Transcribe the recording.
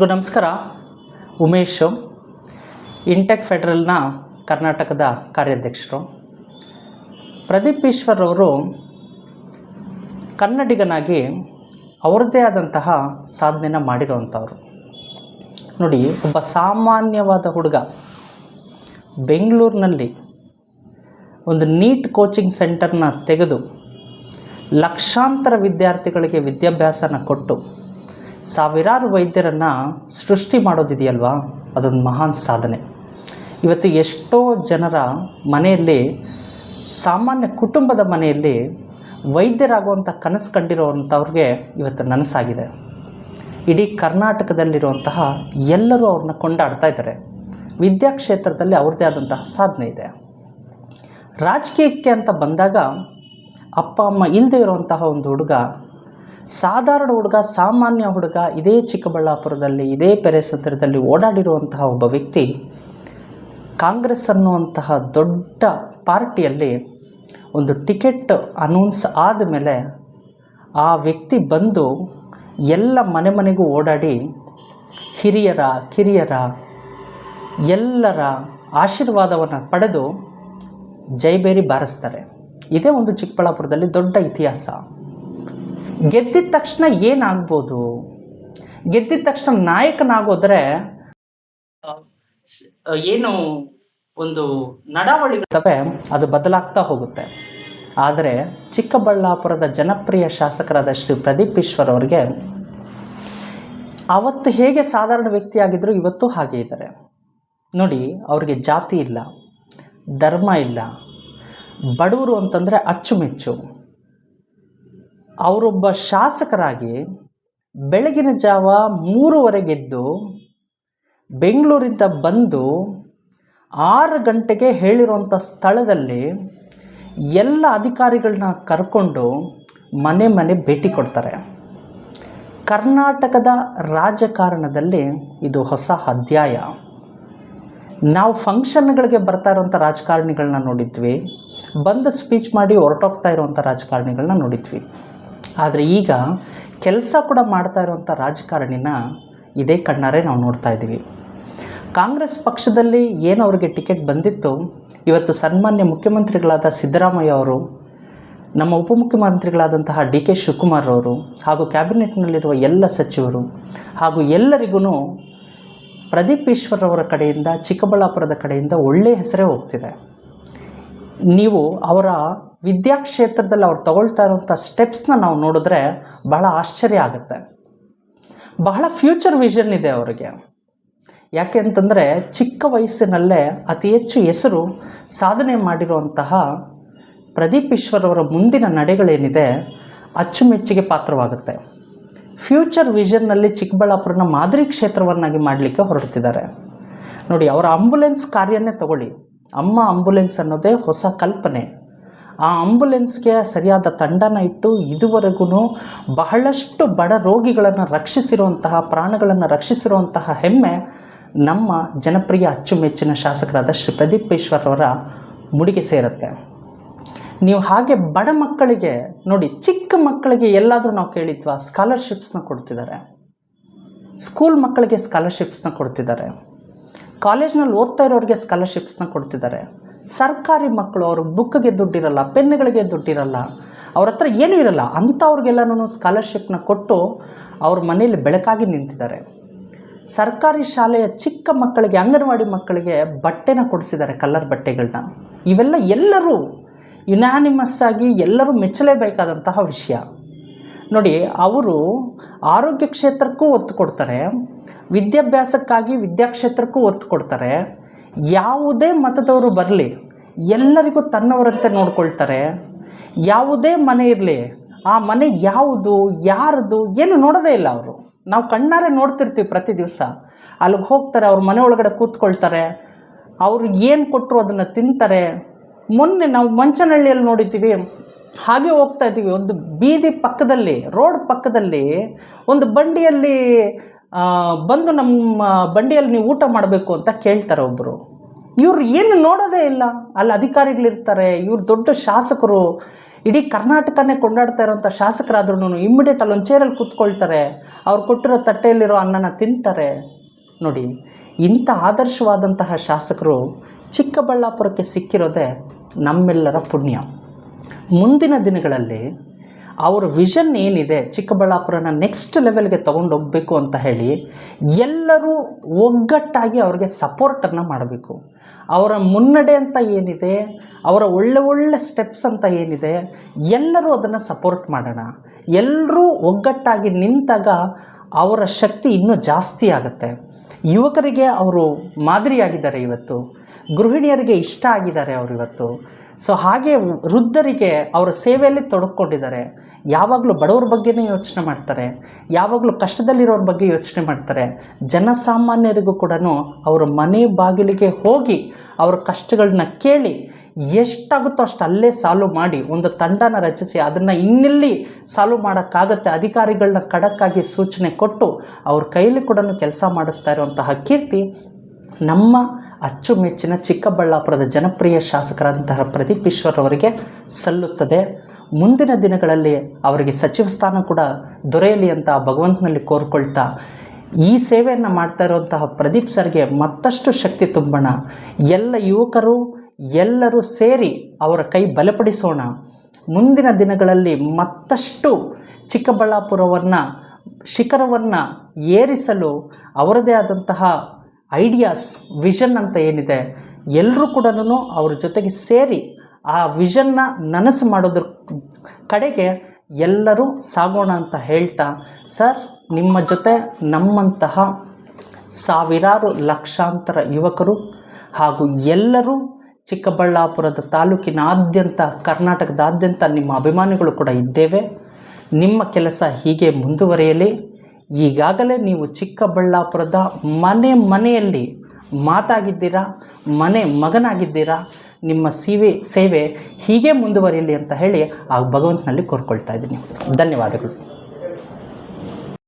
ನಮಸ್ಕಾರ. ಉಮೇಶ್ ಇಂಟೆಕ್ ಫೆಡರಲ್ನ ಕರ್ನಾಟಕದ ಕಾರ್ಯಾಧ್ಯಕ್ಷರು. ಪ್ರದೀಪ್ ಈಶ್ವರ್ ಅವರು ಕನ್ನಡಿಗನಾಗಿ ಅವರದೇ ಆದಂತಹ ಸಾಧನೆನ ಮಾಡಿರುವಂಥವ್ರು. ನೋಡಿ, ಒಬ್ಬ ಸಾಮಾನ್ಯವಾದ ಹುಡುಗ ಬೆಂಗಳೂರಿನಲ್ಲಿ ಒಂದು ನೀಟ್ ಕೋಚಿಂಗ್ ಸೆಂಟರ್ನ ತೆಗೆದು ಲಕ್ಷಾಂತರ ವಿದ್ಯಾರ್ಥಿಗಳಿಗೆ ವಿದ್ಯಾಭ್ಯಾಸನ ಕೊಟ್ಟು ಸಾವಿರಾರು ವೈದ್ಯರನ್ನು ಸೃಷ್ಟಿ ಮಾಡೋದಿದೆಯಲ್ವಾ? ಅದೊಂದು ಮಹಾನ್ ಸಾಧನೆ. ಇವತ್ತು ಎಷ್ಟೋ ಜನರ ಮನೆಯಲ್ಲಿ, ಸಾಮಾನ್ಯ ಕುಟುಂಬದ ಮನೆಯಲ್ಲಿ ವೈದ್ಯರಾಗುವಂಥ ಕನಸು ಕಂಡಿರೋವಂಥವ್ರಿಗೆ ಇವತ್ತು ನನಸಾಗಿದೆ. ಇಡೀ ಕರ್ನಾಟಕದಲ್ಲಿರುವಂತಹ ಎಲ್ಲರೂ ಅವ್ರನ್ನ ಕೊಂಡಾಡ್ತಾ ಇದ್ದಾರೆ. ವಿದ್ಯಾಕ್ಷೇತ್ರದಲ್ಲಿ ಅವ್ರದ್ದೇ ಆದಂತಹ ಸಾಧನೆ ಇದೆ. ರಾಜಕೀಯಕ್ಕೆ ಅಂತ ಬಂದಾಗ ಅಪ್ಪ, ಅಮ್ಮ ಇಲ್ಲದೆ ಇರುವಂತಹ ಒಂದು ಹುಡುಗ ಸಾಧಾರಣ ಹುಡುಗ, ಸಾಮಾನ್ಯ ಹುಡುಗ ಇದೇ ಚಿಕ್ಕಬಳ್ಳಾಪುರದಲ್ಲಿ, ಇದೇ ಪೆರೆಸಂದ್ರದಲ್ಲಿ ಓಡಾಡಿರುವಂತಹ ಒಬ್ಬ ವ್ಯಕ್ತಿ ಕಾಂಗ್ರೆಸ್ ಅನ್ನುವಂತಹ ದೊಡ್ಡ ಪಾರ್ಟಿಯಲ್ಲಿ ಒಂದು ಟಿಕೆಟ್ ಅನೌನ್ಸ್ ಆದ ಮೇಲೆ ಆ ವ್ಯಕ್ತಿ ಬಂದು ಎಲ್ಲ ಮನೆ ಮನೆಗೂ ಓಡಾಡಿ, ಹಿರಿಯರ, ಕಿರಿಯರ ಎಲ್ಲರ ಆಶೀರ್ವಾದವನ್ನು ಪಡೆದು ಜೈಬೇರಿ ಬಾರಿಸ್ತಾರೆ. ಇದೇ ಒಂದು ಚಿಕ್ಕಬಳ್ಳಾಪುರದಲ್ಲಿ ದೊಡ್ಡ ಇತಿಹಾಸ. ಗೆದ್ದಿದ ತಕ್ಷಣ ಏನಾಗ್ಬೋದು? ಗೆದ್ದಿದ ತಕ್ಷಣ ನಾಯಕನಾಗೋದ್ರೆ ಏನು ಒಂದು ನಡಾವಳಿಗಳಿರ್ತವೆ ಅದು ಬದಲಾಗ್ತಾ ಹೋಗುತ್ತೆ. ಆದರೆ ಚಿಕ್ಕಬಳ್ಳಾಪುರದ ಜನಪ್ರಿಯ ಶಾಸಕರಾದ ಶ್ರೀ ಪ್ರದೀಪ್ ಈಶ್ವರ್ ಅವರಿಗೆ ಅವತ್ತು ಹೇಗೆ ಸಾಧಾರಣ ವ್ಯಕ್ತಿಯಾಗಿದ್ದರು ಇವತ್ತು ಹಾಗೆ ಇದ್ದಾರೆ. ನೋಡಿ ಅವರಿಗೆ ಜಾತಿ ಇಲ್ಲ ಧರ್ಮ ಇಲ್ಲ ಬಡವರು ಅಂತಂದರೆ ಅಚ್ಚುಮೆಚ್ಚು. ಅವರೊಬ್ಬ ಶಾಸಕರಾಗಿ ಬೆಳಗಿನ ಜಾವ ಮೂರುವರೆಗೆದ್ದು ಬೆಂಗಳೂರಿಂದ ಬಂದು ಆರು ಗಂಟೆಗೆ ಹೇಳಿರುವಂಥ ಸ್ಥಳದಲ್ಲಿ ಎಲ್ಲ ಅಧಿಕಾರಿಗಳನ್ನ ಕರ್ಕೊಂಡು ಮನೆ ಮನೆ ಭೇಟಿ ಕೊಡ್ತಾರೆ. ಕರ್ನಾಟಕದ ರಾಜಕಾರಣದಲ್ಲಿ ಇದು ಹೊಸ ಅಧ್ಯಾಯ. ನಾವು ಫಂಕ್ಷನ್ಗಳಿಗೆ ಬರ್ತಾ ಇರುವಂಥ ರಾಜಕಾರಣಿಗಳನ್ನ ನೋಡಿದ್ವಿ. ಬಂದು ಸ್ಪೀಚ್ ಮಾಡಿ ಹೊರಟೋಗ್ತಾ ಇರುವಂಥ ರಾಜಕಾರಣಿಗಳನ್ನ ನೋಡಿದ್ವಿ. ಆದರೆ ಈಗ ಕೆಲಸ ಕೂಡ ಮಾಡ್ತಾ ಇರುವಂಥ ರಾಜಕಾರಣಿನ ಇದೇ ಕಣ್ಣಾರೆ ನಾವು ನೋಡ್ತಾ ಇದ್ದೀವಿ ಕಾಂಗ್ರೆಸ್ ಪಕ್ಷದಲ್ಲಿ ಏನು ಅವರಿಗೆ ಟಿಕೆಟ್ ಬಂದಿತ್ತು, ಇವತ್ತು ಸನ್ಮಾನ್ಯ ಮುಖ್ಯಮಂತ್ರಿಗಳಾದ ಸಿದ್ದರಾಮಯ್ಯ ಅವರು, ನಮ್ಮ ಉಪಮುಖ್ಯಮಂತ್ರಿಗಳಾದಂತಹ ಡಿ ಕೆ ಶಿವಕುಮಾರ್ ಅವರು ಹಾಗೂ ಕ್ಯಾಬಿನೆಟ್ನಲ್ಲಿರುವ ಎಲ್ಲ ಸಚಿವರು ಹಾಗೂ ಎಲ್ಲರಿಗೂ ಪ್ರದೀಪ್ ಈಶ್ವರ್ ಅವರ ಕಡೆಯಿಂದ ಚಿಕ್ಕಬಳ್ಳಾಪುರದ ಕಡೆಯಿಂದ ಒಳ್ಳೆಯ ಹೆಸರೇ ಹೋಗ್ತಿದೆ. ನೀವು ಅವರ ವಿದ್ಯಾಕ್ಷೇತ್ರದಲ್ಲಿ ಅವ್ರು ತಗೊಳ್ತಾ ಇರುವಂಥ ಸ್ಟೆಪ್ಸ್ನ ನಾವು ನೋಡಿದ್ರೆ ಬಹಳ ಆಶ್ಚರ್ಯ ಆಗುತ್ತೆ. ಬಹಳ ಫ್ಯೂಚರ್ ವಿಷನ್ ಇದೆ ಅವರಿಗೆ. ಯಾಕೆ ಅಂತಂದರೆ ಚಿಕ್ಕ ವಯಸ್ಸಿನಲ್ಲೇ ಅತಿ ಹೆಚ್ಚು ಹೆಸರು ಸಾಧನೆ ಮಾಡಿರುವಂತಹ ಪ್ರದೀಪ್ ಈಶ್ವರ್ ಅವರ ಮುಂದಿನ ನಡೆಗಳೇನಿದೆ ಅಚ್ಚುಮೆಚ್ಚಿಗೆ ಪಾತ್ರವಾಗುತ್ತೆ. ಫ್ಯೂಚರ್ ವಿಷನ್ನಲ್ಲಿ ಚಿಕ್ಕಬಳ್ಳಾಪುರನ ಮಾದರಿ ಕ್ಷೇತ್ರವನ್ನಾಗಿ ಮಾಡಲಿಕ್ಕೆ ಹೊರಡ್ತಿದ್ದಾರೆ. ನೋಡಿ, ಅವರ ಆಂಬುಲೆನ್ಸ್ ಕಾರ್ಯನೇ ತಗೊಳ್ಳಿ. ಅಮ್ಮ ಆಂಬುಲೆನ್ಸ್ ಅನ್ನೋದೇ ಹೊಸ ಕಲ್ಪನೆ. ಆ ಆಂಬುಲೆನ್ಸ್ಗೆ ಸರಿಯಾದ ತಂಡನ ಇಟ್ಟು ಇದುವರೆಗೂ ಬಹಳಷ್ಟು ಬಡ ರೋಗಿಗಳನ್ನು ರಕ್ಷಿಸಿರುವಂತಹ, ಪ್ರಾಣಗಳನ್ನು ರಕ್ಷಿಸಿರುವಂತಹ ಹೆಮ್ಮೆ ನಮ್ಮ ಜನಪ್ರಿಯ ಅಚ್ಚುಮೆಚ್ಚಿನ ಶಾಸಕರಾದ ಶ್ರೀ ಪ್ರದೀಪ್ ಈಶ್ವರ್ ಅವರ ಮುಡಿಗೆ ಸೇರುತ್ತೆ. ನೀವು ಹಾಗೆ ಬಡ ಮಕ್ಕಳಿಗೆ ನೋಡಿ, ಚಿಕ್ಕ ಮಕ್ಕಳಿಗೆ ಎಲ್ಲಾದರೂ ನಾವು ಕೇಳಿದ್ವಾ ಸ್ಕಾಲರ್ಶಿಪ್ಸ್ನ ಕೊಡ್ತಿದ್ದಾರೆ. ಸ್ಕೂಲ್ ಮಕ್ಕಳಿಗೆ ಸ್ಕಾಲರ್ಶಿಪ್ಸ್ನ ಕೊಡ್ತಿದ್ದಾರೆ. ಕಾಲೇಜ್ನಲ್ಲಿ ಓದ್ತಾ ಇರೋರಿಗೆ ಸ್ಕಾಲರ್ಶಿಪ್ಸ್ನ ಕೊಡ್ತಿದ್ದಾರೆ. ಸರ್ಕಾರಿ ಮಕ್ಕಳು ಅವ್ರ ಬುಕ್ಗೆ ದುಡ್ಡಿರಲ್ಲ ಪೆನ್ನುಗಳಿಗೆ ದುಡ್ಡಿರಲ್ಲ, ಅವ್ರ ಹತ್ರ ಏನೂ ಇರಲ್ಲ, ಅಂಥವ್ರಿಗೆಲ್ಲನೂ ಸ್ಕಾಲರ್ಶಿಪ್ನ ಕೊಟ್ಟು ಅವ್ರ ಮನೇಲಿ ಬೆಳಕಾಗಿ ನಿಂತಿದ್ದಾರೆ. ಸರ್ಕಾರಿ ಶಾಲೆಯ ಚಿಕ್ಕ ಮಕ್ಕಳಿಗೆ, ಅಂಗನವಾಡಿ ಮಕ್ಕಳಿಗೆ ಬಟ್ಟೆನ ಕೊಡಿಸಿದ್ದಾರೆ ಕಲರ್ ಬಟ್ಟೆಗಳನ್ನ ಇವೆಲ್ಲ ಎಲ್ಲರೂ ಯುನಾನಿಮಸ್ ಆಗಿ ಎಲ್ಲರೂ ಮೆಚ್ಚಲೇಬೇಕಾದಂತಹ ವಿಷಯ. ನೋಡಿ, ಅವರು ಆರೋಗ್ಯ ಕ್ಷೇತ್ರಕ್ಕೂ ಒತ್ತು ಕೊಡ್ತಾರೆ, ವಿದ್ಯಾಭ್ಯಾಸಕ್ಕಾಗಿ ವಿದ್ಯಾಕ್ಷೇತ್ರಕ್ಕೂ ಒತ್ತು ಕೊಡ್ತಾರೆ. ಯಾವುದೇ ಮತದವರು ಬರಲಿ, ಎಲ್ಲರಿಗೂ ತನ್ನವರಂತೆ ನೋಡ್ಕೊಳ್ತಾರೆ. ಯಾವುದೇ ಮನೆ ಇರಲಿ, ಆ ಮನೆ ಯಾವುದು, ಯಾರದು, ಏನು ನೋಡೋದೇ ಇಲ್ಲ ಅವರು. ನಾವು ಕಣ್ಣಾರೆ ನೋಡ್ತಿರ್ತೀವಿ ಪ್ರತಿ ದಿವಸ. ಅಲ್ಲಿಗೆ ಹೋಗ್ತಾರೆ, ಅವ್ರ ಮನೆ ಒಳಗಡೆ ಕೂತ್ಕೊಳ್ತಾರೆ. ಅವ್ರಿಗೆ ಏನು ಕೊಟ್ಟರು ಅದನ್ನು ತಿಂತಾರೆ. ಮೊನ್ನೆ ನಾವು ಮಂಚನಹಳ್ಳಿಯಲ್ಲಿ ನೋಡಿದ್ದೀವಿ ಹಾಗೆ ಹೋಗ್ತಾ ಇದ್ದೀವಿ. ಒಂದು ಬೀದಿ ಪಕ್ಕದಲ್ಲಿ, ರೋಡ್ ಪಕ್ಕದಲ್ಲಿ ಒಂದು ಬಂಡಿಯಲ್ಲಿ ಬಂದು ನಮ್ಮ ಬಂಡಿಯಲ್ಲಿ ನೀವು ಊಟ ಮಾಡಬೇಕು ಅಂತ ಕೇಳ್ತಾರೆ ಒಬ್ಬರು ಇವ್ರು ಏನು ನೋಡೋದೇ ಇಲ್ಲ. ಅಲ್ಲಿ ಅಧಿಕಾರಿಗಳಿರ್ತಾರೆ. ಇವ್ರು ದೊಡ್ಡ ಶಾಸಕರು. ಇಡೀ ಕರ್ನಾಟಕನೇ ಕೊಂಡಾಡ್ತಾ ಇರೋಂಥ ಶಾಸಕರಾದ್ರೂ ಇಮ್ಮಿಡಿಯೇಟ್ ಅಲ್ಲೊಂದು ಚೇರಲ್ಲಿ ಕೂತ್ಕೊಳ್ತಾರೆ. ಅವ್ರು ಕೊಟ್ಟಿರೋ ತಟ್ಟೆಯಲ್ಲಿರೋ ಅನ್ನನ ತಿಂತಾರೆ. ನೋಡಿ, ಇಂಥ ಆದರ್ಶವಾದಂತಹ ಶಾಸಕರು ಚಿಕ್ಕಬಳ್ಳಾಪುರಕ್ಕೆ ಸಿಕ್ಕಿರೋದೆ ನಮ್ಮೆಲ್ಲರ ಪುಣ್ಯ. ಮುಂದಿನ ದಿನಗಳಲ್ಲಿ ಅವರ ವಿಷನ್ ಏನಿದೆ ಚಿಕ್ಕಬಳ್ಳಾಪುರನ ನೆಕ್ಸ್ಟ್ ಲೆವೆಲ್ಗೆ ಹೋಗಬೇಕು ಅಂತ ಹೇಳಿ ಎಲ್ಲರೂ ಒಗ್ಗಟ್ಟಾಗಿ ಅವ್ರಿಗೆ ಸಪೋರ್ಟನ್ನು ಮಾಡಬೇಕು. ಅವರ ಮುನ್ನಡೆ ಅಂತ ಏನಿದೆ, ಅವರ ಒಳ್ಳೆ ಒಳ್ಳೆ ಸ್ಟೆಪ್ಸ್ ಅಂತ ಏನಿದೆ, ಎಲ್ಲರೂ ಅದನ್ನು ಸಪೋರ್ಟ್ ಮಾಡೋಣ. ಎಲ್ಲರೂ ಒಗ್ಗಟ್ಟಾಗಿ ನಿಂತಾಗ ಅವರ ಶಕ್ತಿ ಇನ್ನೂ ಜಾಸ್ತಿ ಆಗುತ್ತೆ. ಯುವಕರಿಗೆ ಅವರು ಮಾದರಿಯಾಗಿದ್ದಾರೆ ಇವತ್ತು. ಗೃಹಿಣಿಯರಿಗೆ ಇಷ್ಟ ಆಗಿದ್ದಾರೆ ಅವರು ಇವತ್ತು. ಸೊ ಹಾಗೆ ವೃದ್ಧರಿಗೆ ಅವರ ಸೇವೆಯಲ್ಲಿ ತೊಡಕೊಂಡಿದ್ದಾರೆ ಯಾವಾಗಲೂ ಬಡವ್ರ ಬಗ್ಗೆನೇ ಯೋಚನೆ ಮಾಡ್ತಾರೆ. ಯಾವಾಗಲೂ ಕಷ್ಟದಲ್ಲಿರೋರ ಬಗ್ಗೆ ಯೋಚನೆ ಮಾಡ್ತಾರೆ. ಜನಸಾಮಾನ್ಯರಿಗೂ ಕೂಡ ಅವರ ಮನೆ ಬಾಗಿಲಿಗೆ ಹೋಗಿ ಅವರ ಕಷ್ಟಗಳನ್ನ ಕೇಳಿ ಎಷ್ಟಾಗುತ್ತೋ ಅಷ್ಟು ಅಲ್ಲೇ ಸಾಲ್ವ್ ಮಾಡಿ ಒಂದು ತಂಡನ ರಚಿಸಿ ಅದನ್ನು ಇನ್ನೆಲ್ಲಿ ಸಾಲ್ವ್ ಮಾಡೋಕ್ಕಾಗತ್ತೆ ಅಧಿಕಾರಿಗಳನ್ನ ಖಡಕ್ಕಾಗಿ ಸೂಚನೆ ಕೊಟ್ಟು ಅವ್ರ ಕೈಲಿ ಕೂಡ ಕೆಲಸ ಮಾಡಿಸ್ತಾ ಇರುವಂತಹ ಕೀರ್ತಿ ನಮ್ಮ ಅಚ್ಚುಮೆಚ್ಚಿನ ಚಿಕ್ಕಬಳ್ಳಾಪುರದ ಜನಪ್ರಿಯ ಶಾಸಕರಾದಂತಹ ಪ್ರದೀಪ್ ಈಶ್ವರ್ ಅವರಿಗೆ ಸಲ್ಲುತ್ತದೆ. ಮುಂದಿನ ದಿನಗಳಲ್ಲಿ ಅವರಿಗೆ ಸಚಿವ ಸ್ಥಾನ ಕೂಡ ದೊರೆಯಲಿ ಅಂತ ಭಗವಂತನಲ್ಲಿ ಕೋರ್ಕೊಳ್ತಾ ಈ ಸೇವೆಯನ್ನು ಮಾಡ್ತಾ ಇರುವಂತಹ ಪ್ರದೀಪ್ ಸರ್ಗೆ ಮತ್ತಷ್ಟು ಶಕ್ತಿ ತುಂಬೋಣ. ಎಲ್ಲ ಯುವಕರು, ಎಲ್ಲರೂ ಸೇರಿ ಅವರ ಕೈ ಬಲಪಡಿಸೋಣ. ಮುಂದಿನ ದಿನಗಳಲ್ಲಿ ಮತ್ತಷ್ಟು ಚಿಕ್ಕಬಳ್ಳಾಪುರವನ್ನು, ಶಿಖರವನ್ನು ಏರಿಸಲು ಅವರದೇ ಆದಂತಹ ಐಡಿಯಾಸ್, ವಿಷನ್ ಅಂತ ಏನಿದೆ ಎಲ್ಲರೂ ಕೂಡ ಅವ್ರ ಜೊತೆಗೆ ಸೇರಿ ಆ ವಿಷನ್ನ ನನಸು ಮಾಡೋದ್ರ ಕಡೆಗೆ ಎಲ್ಲರೂ ಸಾಗೋಣ ಅಂತ ಹೇಳ್ತಾ, ಸರ್, ನಿಮ್ಮ ಜೊತೆ ನಮ್ಮಂತಹ ಸಾವಿರಾರು ಲಕ್ಷಾಂತರ ಯುವಕರು ಹಾಗೂ ಎಲ್ಲರೂ ಚಿಕ್ಕಬಳ್ಳಾಪುರದ ತಾಲೂಕಿನಾದ್ಯಂತ, ಕರ್ನಾಟಕದಾದ್ಯಂತ ನಿಮ್ಮ ಅಭಿಮಾನಿಗಳು ಕೂಡ ಇದ್ದೇವೆ. ನಿಮ್ಮ ಕೆಲಸ ಹೀಗೆ ಮುಂದುವರಿಯಲಿ. ಈಗಾಗಲೇ ನೀವು ಚಿಕ್ಕಬಳ್ಳಾಪುರದ ಮನೆ ಮನೆಯಲ್ಲಿ ಮಾತಾಗಿದ್ದೀರಾ, ಮನೆ ಮಗನಾಗಿದ್ದೀರಾ, ನಿಮ್ಮ ಸೇವೆ ಸೇವೆ ಹೀಗೆ ಮುಂದುವರಿಯಲಿ ಅಂತ ಹೇಳಿ ಆ ಭಗವಂತನಲ್ಲಿ ಕೋರ್ಕೊಳ್ತಾ ಇದ್ದೀನಿ. ಧನ್ಯವಾದಗಳು.